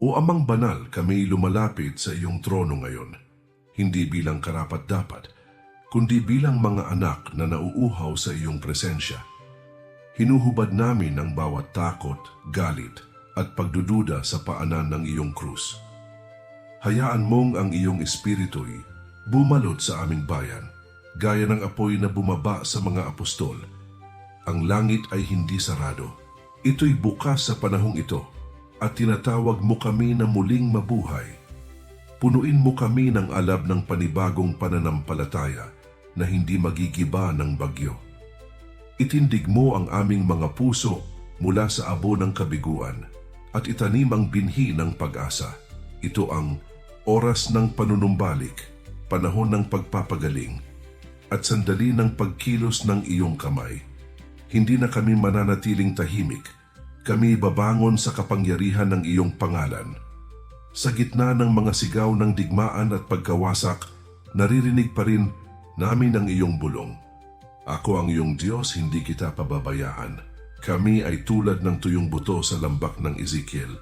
O amang banal, kami lumalapit sa iyong trono ngayon, hindi bilang karapat-dapat, kundi bilang mga anak na nauuhaw sa iyong presensya. Hinuhubad namin ang bawat takot, galit, at pagdududa sa paanan ng iyong krus. Hayaan mong ang iyong espiritu'y bumalot sa aming bayan, gaya ng apoy na bumaba sa mga apostol. Ang langit ay hindi sarado. Ito'y bukas sa panahong ito at tinatawag mo kami na muling mabuhay. Punuin mo kami ng alab ng panibagong pananampalataya na hindi magigiba ng bagyo. Itindig mo ang aming mga puso mula sa abo ng kabiguan at itanim ang binhi ng pag-asa. Ito ang oras ng panunumbalik, panahon ng pagpapagaling, at sandali ng pagkilos ng iyong kamay. Hindi na kami mananatiling tahimik. Kami babangon sa kapangyarihan ng iyong pangalan. Sa gitna ng mga sigaw ng digmaan at pagkawasak, naririnig pa rin namin ang iyong bulong. Ako ang iyong Diyos, hindi kita pababayaan. Kami ay tulad ng tuyong buto sa lambak ng Ezekiel,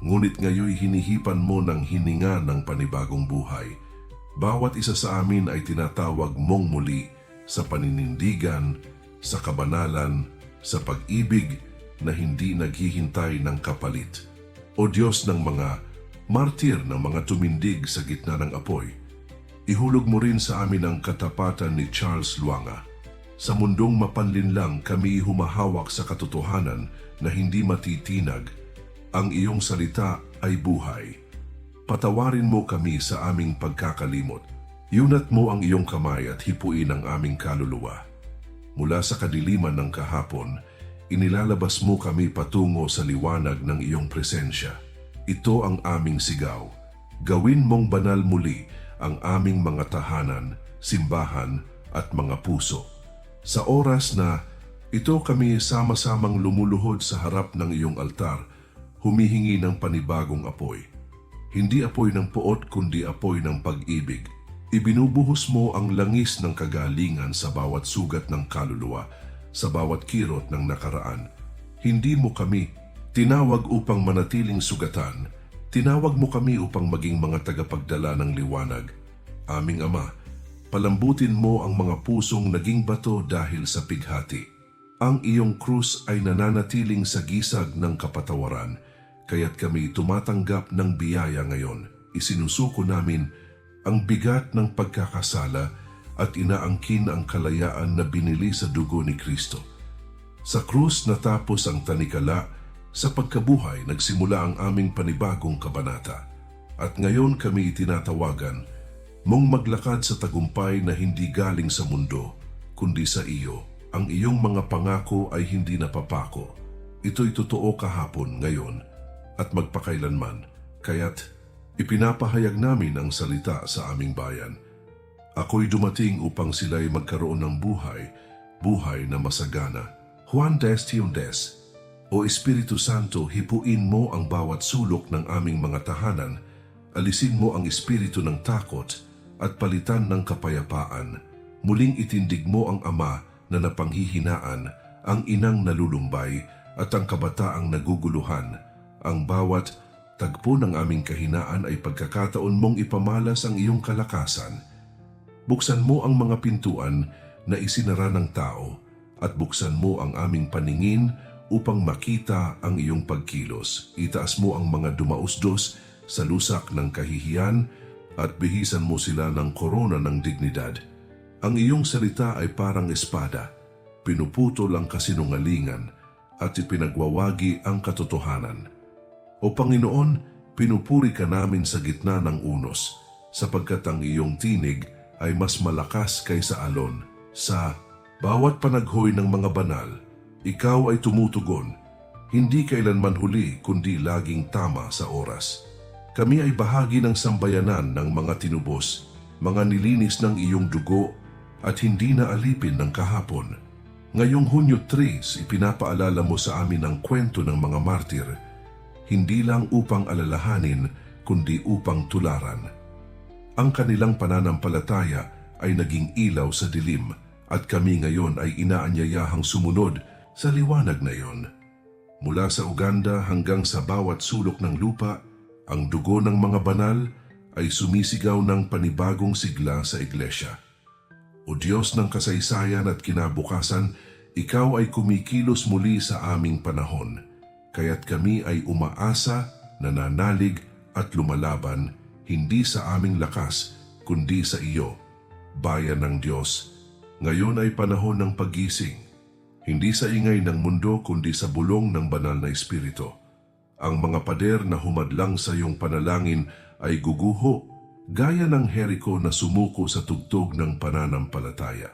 ngunit ngayoy hinihipan mo ng hininga ng panibagong buhay. Bawat isa sa amin ay tinatawag mong muli sa paninindigan, sa kabanalan, sa pag-ibig na hindi naghihintay ng kapalit. O Diyos ng mga martir ng mga tumindig sa gitna ng apoy, ihulog mo rin sa amin ang katapatan ni Charles Luanga. Sa mundong mapanlinlang kami humahawak sa katotohanan na hindi matitinag. Ang iyong salita ay buhay. Patawarin mo kami sa aming pagkakalimot. Yunat mo ang iyong kamay at hipuin ang aming kaluluwa. Mula sa kadiliman ng kahapon, inilalabas mo kami patungo sa liwanag ng iyong presensya. Ito ang aming sigaw. Gawin mong banal muli ang aming mga tahanan, simbahan at mga puso. Sa oras na ito kami sama-samang lumuluhod sa harap ng iyong altar, humihingi ng panibagong apoy. Hindi apoy ng puot kundi apoy ng pag-ibig. Ibinubuhos mo ang langis ng kagalingan sa bawat sugat ng kaluluwa, sa bawat kirot ng nakaraan. Hindi mo kami tinawag upang manatiling sugatan, tinawag mo kami upang maging mga tagapagdala ng liwanag. Aming Ama, palambutin mo ang mga pusong naging bato dahil sa pighati. Ang iyong krus ay nananatiling sa gisag ng kapatawaran, kaya't kami tumatanggap ng biyaya ngayon. Isinusuko namin ang bigat ng pagkakasala at inaangkin ang kalayaan na binili sa dugo ni Kristo. Sa krus natapos ang tanikala, sa pagkabuhay nagsimula ang aming panibagong kabanata. At ngayon kami itinatawagan mong maglakad sa tagumpay na hindi galing sa mundo, kundi sa iyo. Ang iyong mga pangako ay hindi napapako. Ito'y totoo kahapon, ngayon, at magpakailanman. Kaya't ipinapahayag namin ang salita sa aming bayan. Ako'y dumating upang sila'y magkaroon ng buhay, buhay na masagana. Juan Destium Des, O Espiritu Santo, hipuin mo ang bawat sulok ng aming mga tahanan, alisin mo ang espiritu ng takot at palitan ng kapayapaan. Muling itindig mo ang ama na napanghihinaan, ang inang nalulumbay at ang kabataang naguguluhan. Ang bawat tagpo ng aming kahinaan ay pagkakataon mong ipamalas ang iyong kalakasan. Buksan mo ang mga pintuan na isinara ng tao at buksan mo ang aming paningin upang makita ang iyong pagkilos. Itaas mo ang mga dumausdos sa lusak ng kahihiyan at bihisan mo sila ng korona ng dignidad. Ang iyong salita ay parang espada, pinuputol ang kasinungalingan at ipinagwawagi ang katotohanan. O Panginoon, pinupuri ka namin sa gitna ng unos, sapagkat ang iyong tinig ay mas malakas kaysa alon. Sa bawat panaghoy ng mga banal, ikaw ay tumutugon, hindi kailanman huli kundi laging tama sa oras. Kami ay bahagi ng sambayanan ng mga tinubos, mga nilinis ng iyong dugo at hindi na alipin ng kahapon. Ngayong Hunyo 3, ipinapaalala mo sa amin ang kwento ng mga martir, hindi lang upang alalahanin kundi upang tularan. Ang kanilang pananampalataya ay naging ilaw sa dilim at kami ngayon ay inaanyayahang sumunod sa liwanag na iyon. Mula sa Uganda hanggang sa bawat sulok ng lupa, Ang dugo ng mga banal ay sumisigaw ng panibagong sigla sa iglesia. O Diyos ng kasaysayan at kinabukasan, ikaw ay kumikilos muli sa aming panahon, kaya't kami ay umaasa, nananalig at lumalaban, hindi sa aming lakas, kundi sa iyo, bayan ng Diyos. Ngayon ay panahon ng pagising, hindi sa ingay ng mundo kundi sa bulong ng banal na Espiritu. Ang mga pader na humadlang sa iyong panalangin ay guguho, gaya ng Jericho na sumuko sa tugtog ng pananampalataya.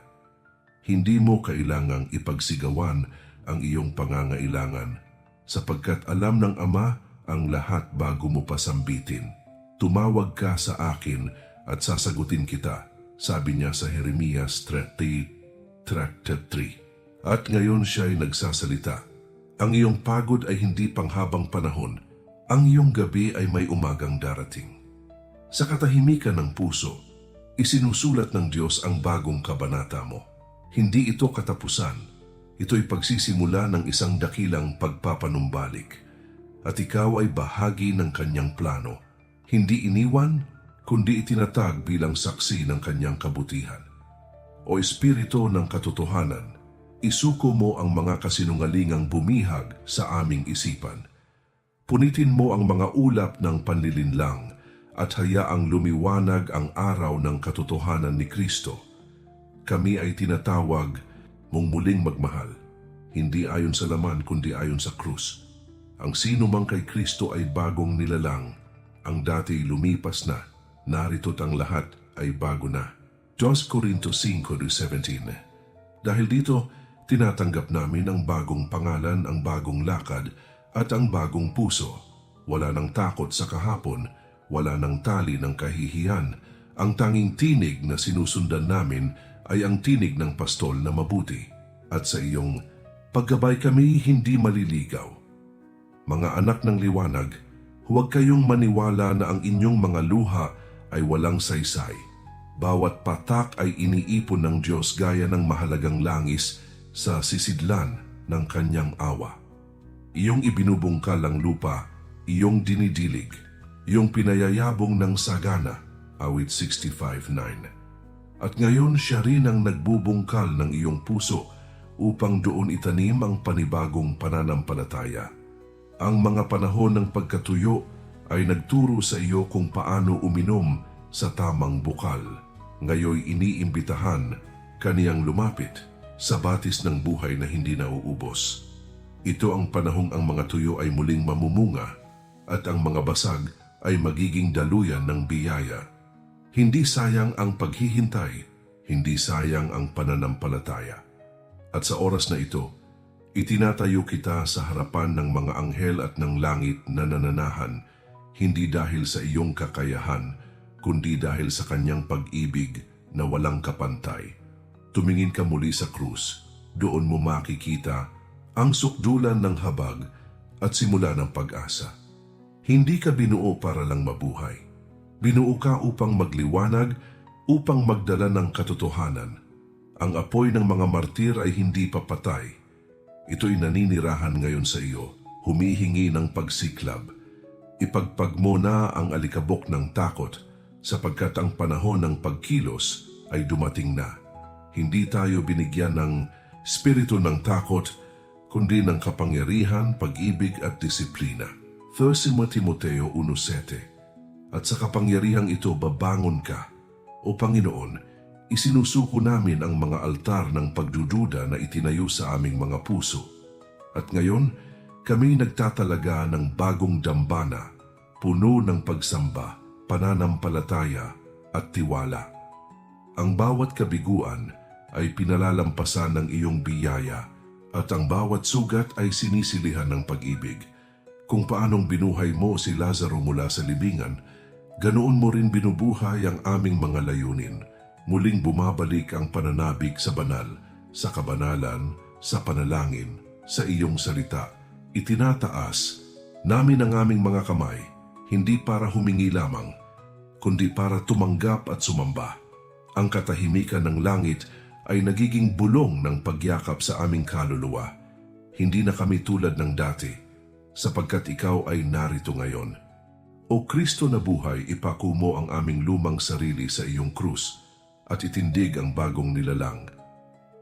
Hindi mo kailangang ipagsigawan ang iyong pangangailangan, sapagkat alam ng Ama ang lahat bago mo pasambitin. Tumawag ka sa akin at sasagutin kita, sabi niya sa Jeremias 30, 33. At ngayon siya ay nagsasalita. Ang iyong pagod ay hindi panghabang panahon. Ang iyong gabi ay may umagang darating. Sa katahimikan ng puso, isinusulat ng Diyos ang bagong kabanata mo. Hindi ito katapusan. Ito'y pagsisimula ng isang dakilang pagpapanumbalik. At ikaw ay bahagi ng kanyang plano. Hindi iniwan, kundi itinatag bilang saksi ng kanyang kabutihan. O Espiritu ng katotohanan, isuko mo ang mga kasinungalingang bumihag sa aming isipan. Punitin mo ang mga ulap ng panlilinlang at hayaang lumiwanag ang araw ng katotohanan ni Kristo. Kami ay tinatawag mong muling magmahal, hindi ayon sa laman kundi ayon sa krus. Ang sino mang kay Kristo ay bagong nilalang, ang dati lumipas na, narito't ang lahat ay bago na. 2 Corinto 5.17 Dahil dito, tinatanggap namin ang bagong pangalan, ang bagong lakad, at ang bagong puso. Wala nang takot sa kahapon, wala nang tali ng kahihiyan. Ang tanging tinig na sinusundan namin ay ang tinig ng pastol na mabuti. At sa iyong paggabay kami hindi maliligaw. Mga anak ng liwanag, huwag kayong maniwala na ang inyong mga luha ay walang saysay. Bawat patak ay iniipon ng Diyos gaya ng mahalagang langis sa sisidlan ng kanyang awa. Iyong ibinubungkal ang lupa, iyong dinidilig, iyong pinayayabong ng sagana, awit 65.9. At ngayon siya rin ang nagbubungkal ng iyong puso upang doon itanim ang panibagong pananampalataya. Ang mga panahon ng pagkatuyo ay nagturo sa iyo kung paano uminom sa tamang bukal. Ngayoy iniimbitahan kaniyang lumapit sa batis ng buhay na hindi nauubos. Ito ang panahong ang mga tuyo ay muling mamumunga at ang mga basag ay magiging daluyan ng biyaya. Hindi sayang ang paghihintay, hindi sayang ang pananampalataya. At sa oras na ito, itinatayo kita sa harapan ng mga anghel at ng langit na nananahan, hindi dahil sa iyong kakayahan, kundi dahil sa kanyang pag-ibig na walang kapantay. Tumingin ka muli sa krus, doon mo makikita ang sukdulan ng habag at simula ng pag-asa. Hindi ka binuo para lang mabuhay. Binuo ka upang magliwanag, upang magdala ng katotohanan. Ang apoy ng mga martir ay hindi papatay. Ito'y naninirahan ngayon sa iyo, humihingi ng pagsiklab. Ipagpag mo na ang alikabok ng takot sapagkat ang panahon ng pagkilos ay dumating na. Hindi tayo binigyan ng spirito ng takot, kundi ng kapangyarihan, pag-ibig at disiplina. 1 Timoteo 1.7 At sa kapangyarihang ito babangon ka, O Panginoon, isinusuko namin ang mga altar ng pagdududa na itinayo sa aming mga puso. At ngayon, kami nagtatalaga ng bagong dambana, puno ng pagsamba, pananampalataya at tiwala. Ang bawat kabiguan ay pinalalampasan ng iyong biyaya at ang bawat sugat ay sinisilihan ng pag-ibig. Kung paanong binuhay mo si Lazaro mula sa libingan, ganoon mo rin binubuhay ang aming mga layunin. Muling bumabalik ang pananabik sa banal, sa kabanalan, sa panalangin, sa iyong salita. Itinataas namin ang aming mga kamay, hindi para humingi lamang, kundi para tumanggap at sumamba. Ang katahimikan ng langit ay nagiging bulong ng pagyakap sa aming kaluluwa. Hindi na kami tulad ng dati, sapagkat ikaw ay narito ngayon. O Kristo na buhay, ipako mo ang aming lumang sarili sa iyong krus at itindig ang bagong nilalang.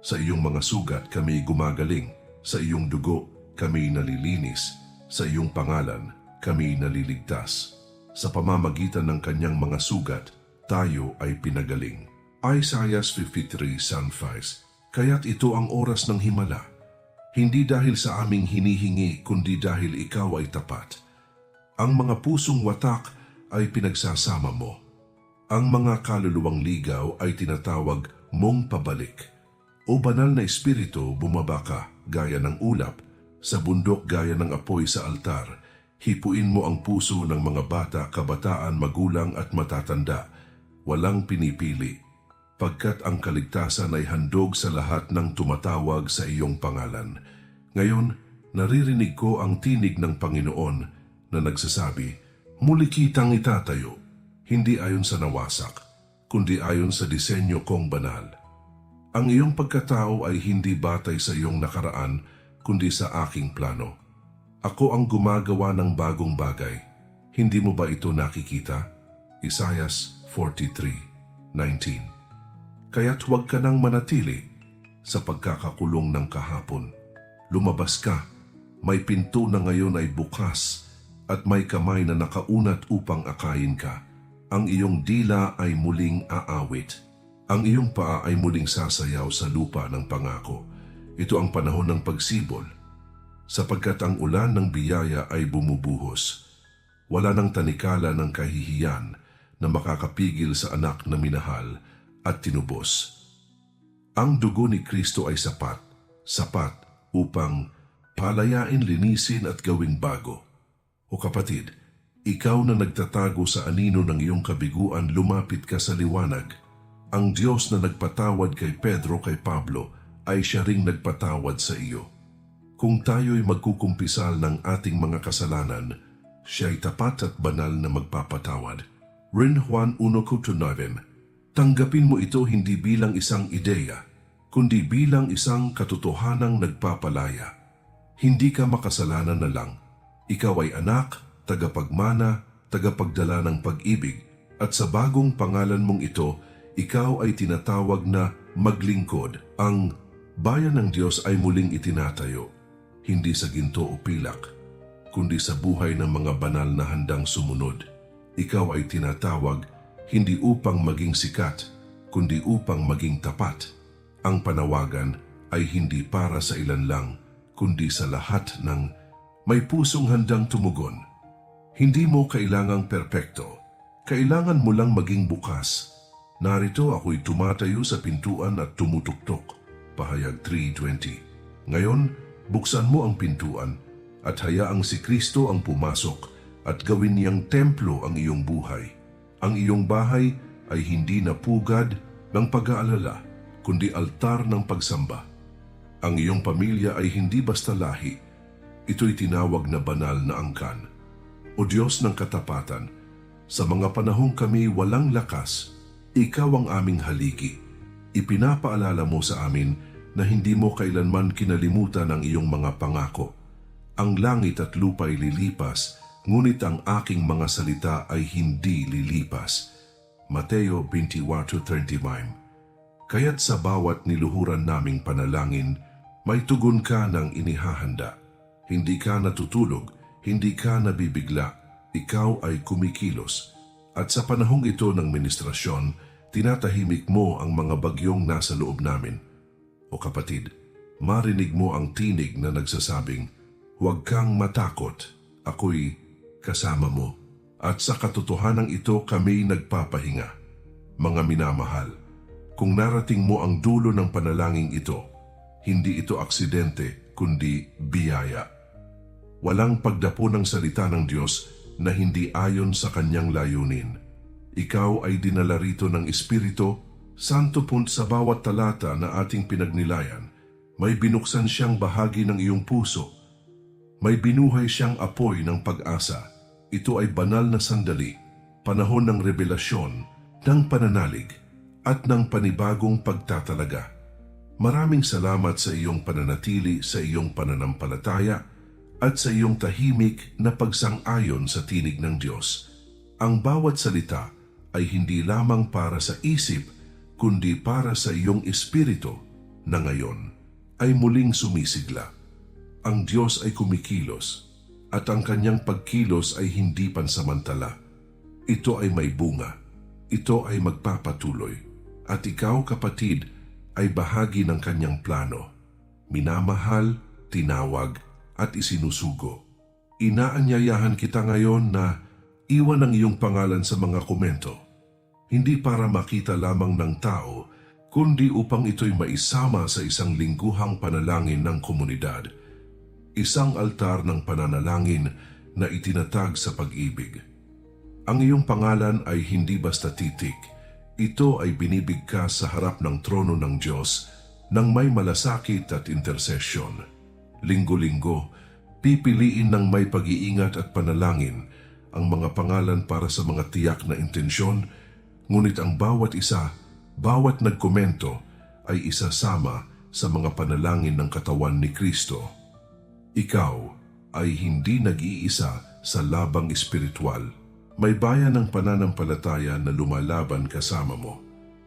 Sa iyong mga sugat kami gumagaling, sa iyong dugo kami nalilinis, sa iyong pangalan kami naliligtas. Sa pamamagitan ng kanyang mga sugat, tayo ay pinagaling. Isaiah 53 Sunfise Kaya't ito ang oras ng himala. Hindi dahil sa aming hinihingi, kundi dahil ikaw ay tapat. Ang mga pusong watak ay pinagsasama mo. Ang mga kaluluwang ligaw ay tinatawag mong pabalik. O banal na espiritu, bumaba ka gaya ng ulap, sa bundok gaya ng apoy sa altar. Hipuin mo ang puso ng mga bata, kabataan, magulang at matatanda. Walang pinipili, pagkat ang kaligtasan ay handog sa lahat ng tumatawag sa iyong pangalan. Ngayon, naririnig ko ang tinig ng Panginoon na nagsasabi, Muli kitang itatayo, hindi ayon sa nawasak, kundi ayon sa disenyo kong banal. Ang iyong pagkatao ay hindi batay sa iyong nakaraan, kundi sa aking plano. Ako ang gumagawa ng bagong bagay. Hindi mo ba ito nakikita? Isaiah 43:19. Kaya't huwag ka nang manatili sa pagkakakulong ng kahapon. Lumabas ka, may pinto na ngayon ay bukas at may kamay na nakaunat upang akayin ka. Ang iyong dila ay muling aawit. Ang iyong paa ay muling sasayaw sa lupa ng pangako. Ito ang panahon ng pagsibol, sapagkat ang ulan ng biyaya ay bumubuhos. Wala nang tanikala ng kahihiyan na makakapigil sa anak na minahal at tinubos. Ang dugo ni Kristo ay sapat, sapat upang palayain, linisin at gawing bago. O kapatid, ikaw na nagtatago sa anino ng iyong kabiguan, lumapit ka sa liwanag. Ang Diyos na nagpatawad kay Pedro kay Pablo ay siya ring nagpatawad sa iyo. Kung tayo'y magkukumpisal ng ating mga kasalanan, siya ay tapat at banal na magpapatawad. Rin Juan 1.9 Tanggapin mo ito hindi bilang isang ideya, kundi bilang isang katotohanang nagpapalaya. Hindi ka makasalanan na lang. Ikaw ay anak, tagapagmana, tagapagdala ng pag-ibig, at sa bagong pangalan mong ito, ikaw ay tinatawag na maglingkod. Ang bayan ng Diyos ay muling itinatayo, hindi sa ginto o pilak, kundi sa buhay ng mga banal na handang sumunod. Ikaw ay tinatawag hindi upang maging sikat, kundi upang maging tapat. Ang panawagan ay hindi para sa ilan lang, kundi sa lahat ng may pusong handang tumugon. Hindi mo kailangang perpekto. Kailangan mo lang maging bukas. Narito ako'y tumatayo sa pintuan at tumutuktok. Pahayag 3.20 Ngayon, buksan mo ang pintuan at hayaang si Kristo ang pumasok at gawin niyang templo ang iyong buhay. Ang iyong bahay ay hindi na pugad ng pag-aalala, kundi altar ng pagsamba. Ang iyong pamilya ay hindi basta lahi, ito'y tinawag na banal na angkan. O Diyos ng katapatan, sa mga panahong kami walang lakas, Ikaw ang aming haligi. Ipinapaalala mo sa amin na hindi mo kailanman kinalimutan ang iyong mga pangako. Ang langit at lupa ay lilipas, ngunit ang aking mga salita ay hindi lilipas. Mateo 21.35 Kaya't sa bawat niluhuran naming panalangin, may tugon ka ng inihahanda. Hindi ka natutulog, hindi ka nabibigla, ikaw ay kumikilos. At sa panahong ito ng ministrasyon, tinatahimik mo ang mga bagyong nasa loob namin. O kapatid, marinig mo ang tinig na nagsasabing, Huwag kang matakot, ako'y kasama mo. At sa katotohanan ito kami nagpapahinga. Mga minamahal, kung narating mo ang dulo ng panalangin ito, hindi ito aksidente kundi biyaya. Walang pagdapo ng salita ng Diyos na hindi ayon sa kanyang layunin. Ikaw ay dinala rito ng Espiritu, santo punt sa bawat talata na ating pinagnilayan. May binuksan siyang bahagi ng iyong puso. May binuhay siyang apoy ng pag-asa. Ito ay banal na sandali, panahon ng revelasyon, ng pananalig, at ng panibagong pagtatalaga. Maraming salamat sa iyong pananatili sa iyong pananampalataya at sa iyong tahimik na pagsang-ayon sa tinig ng Diyos. Ang bawat salita ay hindi lamang para sa isip, kundi para sa iyong espiritu na ngayon ay muling sumisigla. Ang Diyos ay kumikilos at ang kanyang pagkilos ay hindi pansamantala. Ito ay may bunga. Ito ay magpapatuloy. At ikaw, kapatid, ay bahagi ng kanyang plano. Minamahal, tinawag, at isinusugo. Inaanyayahan kita ngayon na iwan ang iyong pangalan sa mga komento. Hindi para makita lamang ng tao, kundi upang ito'y maisama sa isang lingguhang panalangin ng komunidad. Isang altar ng pananalangin na itinatag sa pag-ibig. Ang iyong pangalan ay hindi basta titik. Ito ay binibigkas sa harap ng trono ng Diyos nang may malasakit at intersesyon. Linggo-linggo, pipiliin ng may pag-iingat at panalangin ang mga pangalan para sa mga tiyak na intensyon, ngunit ang bawat isa, bawat nagkomento ay isasama sa mga panalangin ng katawan ni Kristo. Ikaw ay hindi nag-iisa sa labang espiritual. May bayan ng pananampalataya na lumalaban kasama mo.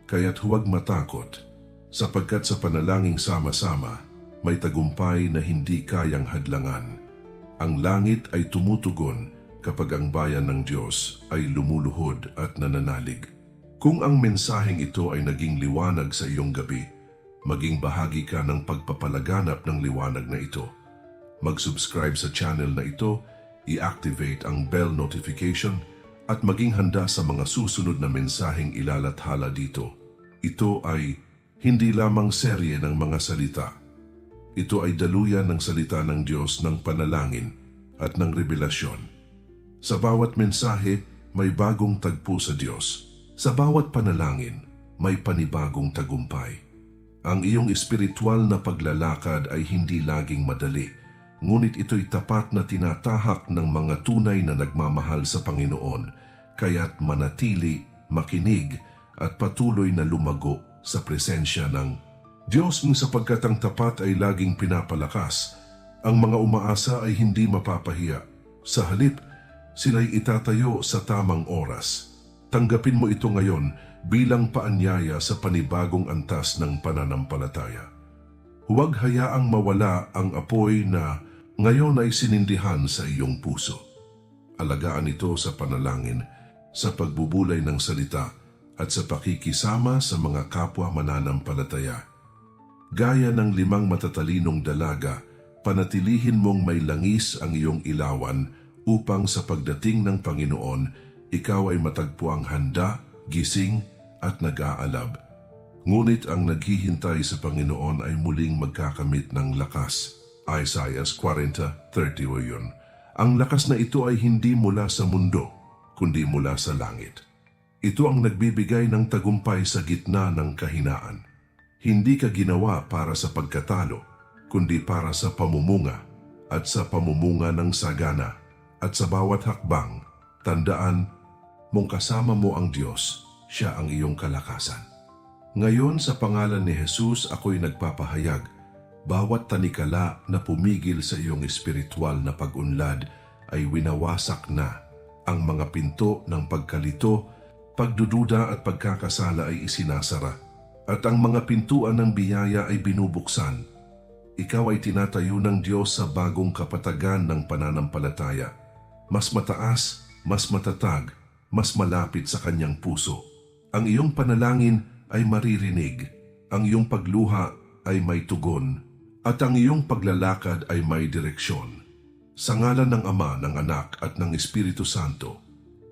Kaya't huwag matakot, sapagkat sa panalangin sama-sama, may tagumpay na hindi kayang hadlangan. Ang langit ay tumutugon kapag ang bayan ng Diyos ay lumuluhod at nananalig. Kung ang mensaheng ito ay naging liwanag sa iyong gabi, maging bahagi ka ng pagpapalaganap ng liwanag na ito. Mag-subscribe sa channel na ito, i-activate ang bell notification, at maging handa sa mga susunod na mensaheng ilalathala dito. Ito ay hindi lamang serye ng mga salita. Ito ay daluyan ng salita ng Diyos ng panalangin at ng revelasyon. Sa bawat mensahe, may bagong tagpo sa Diyos. Sa bawat panalangin, may panibagong tagumpay. Ang iyong espiritual na paglalakad ay hindi laging madali, ngunit ito'y tapat na tinatahak ng mga tunay na nagmamahal sa Panginoon, kaya't manatili, makinig, at patuloy na lumago sa presensya ng Diyos mo sapagkat ang tapat ay laging pinapalakas. Ang mga umaasa ay hindi mapapahiya. Sa halip, sila'y itatayo sa tamang oras. Tanggapin mo ito ngayon bilang paanyaya sa panibagong antas ng pananampalataya. Huwag hayaang mawala ang apoy na ngayon ay sinindihan sa iyong puso. Alagaan ito sa panalangin, sa pagbubulay ng salita, at sa pakikisama sa mga kapwa mananampalataya. Gaya ng limang matatalinong dalaga, panatilihin mong may langis ang iyong ilawan upang sa pagdating ng Panginoon, ikaw ay matagpuang handa, gising at nag-aalab. Ngunit ang naghihintay sa Panginoon ay muling magkakamit ng lakas. Isaiah 40.30 o yun. Ang lakas na ito ay hindi mula sa mundo, kundi mula sa langit. Ito ang nagbibigay ng tagumpay sa gitna ng kahinaan. Hindi ka ginawa para sa pagkatalo, kundi para sa pamumunga at sa pamumunga ng sagana. At sa bawat hakbang, tandaan mong kasama mo ang Diyos, siya ang iyong kalakasan. Ngayon sa pangalan ni Jesus ako'y nagpapahayag, bawat tanikala na pumigil sa iyong espiritual na pag-unlad ay winawasak na. Ang mga pinto ng pagkalito, pagdududa at pagkakasala ay isinasara at ang mga pintuan ng biyaya ay binubuksan. Ikaw ay tinatayo ng Diyos sa bagong kapatagan ng pananampalataya. Mas mataas, mas matatag, mas malapit sa kanyang puso. Ang iyong panalangin ay maririnig, ang iyong pagluha ay may tugon, at ang iyong paglalakad ay may direksyon. Sa ngalan ng Ama, ng Anak at ng Espiritu Santo,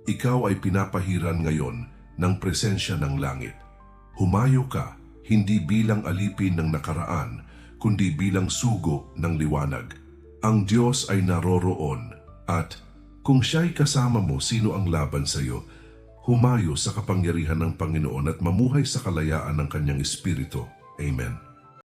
ikaw ay pinapahiran ngayon ng presensya ng langit. Humayo ka hindi bilang alipin ng nakaraan, kundi bilang sugo ng liwanag. Ang Diyos ay naroroon at kung siya'y kasama mo, sino ang laban sa iyo? Humayo sa kapangyarihan ng Panginoon at mamuhay sa kalayaan ng kanyang Espiritu. Amen.